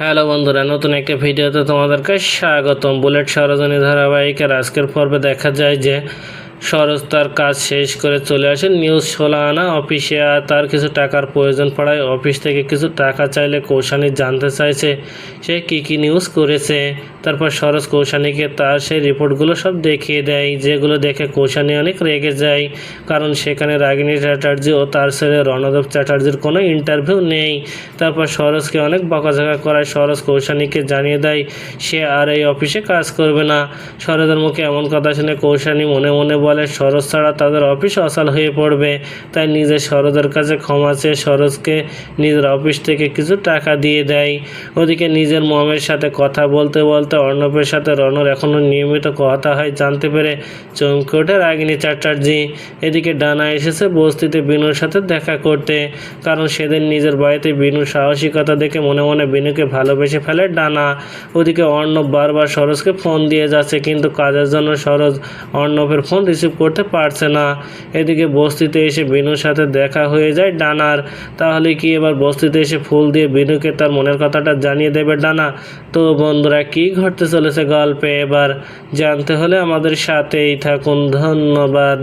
Hello বন্ধুরা, নতুন একটা ভিডিওতে তোমাদেরকে স্বাগতম। বুলেট সরজনী ধারাবাহিকের আজকের পর্বে দেখা যায় যে সরোজ তার কাজ শেষ করে চলে আসে নিউজ ষোলো আনা অফিসে তার কিছু টাকার প্রয়োজন পড়ায় অফিস থেকে কিছু টাকা চাইলে কৌশানী জানতে চাইছে, সে কি কি নিউজ করেছে। তারপর সরোজ কৌশানীকে তার সেই রিপোর্টগুলো সব দেখিয়ে দেয়, যেগুলো দেখে কৌশানী অনেক রেগে যায়, কারণ সেখানে রাগিনী চ্যাটার্জি ও তার ছেলে রণদেব চ্যাটার্জির কোনো ইন্টারভিউ নেই। তারপর সরোজকে অনেক বকাঝকা করায় সরোজ কৌশানীকে জানিয়ে দেয়, সে আর এই অফিসে কাজ করবে না। সরোজের মুখে এমন কথা শুনে কৌশানী মনে মনে বলে সরোজ ছাড়া তাদের অফিস অচল হয়ে পড়বে। তাই নিজে সরোজের কাছে ক্ষমা চেয়ে সরোজকে নিজের অফিস থেকে কিছু টাকা দিয়ে দেয়। ওদিকে নিজের মমের সাথে কথা বলতে বলতে অর্ণবের সাথে রণর এখনও নিয়মিত কথা হয় জানতে পেরে চমকে ওঠে রাগিনী চ্যাটার্জি। এদিকে ডানা এসেছে বস্তিতে বিনুর সাথে দেখা করতে। কারণ সেদিন নিজের বাড়িতে বিনুর সাহসিকতা দেখে মনে মনে বিনুকে ভালোবেসে ফেলে ডানা। ওদিকে অর্ণব বারবার সরোজকে ফোন দিয়ে যাচ্ছে, কিন্তু কাজের জন্য সরোজ অর্ণবের ফোন রিসিভ করতে পারছে না। এদিকে বস্তিতে এসে বিনুর সাথে দেখা হয়ে যায় ডানার। তাহলে কি এবার বস্তিতে এসে ফুল দিয়ে বিনুকে তার মনের কথাটা জানিয়ে দেবে ডানা? তো বন্ধুরা, কি ঘটতে চলেছে গল্পে? এবার জানতে হলে আমাদের সাথেই থাকুন। ধন্যবাদ।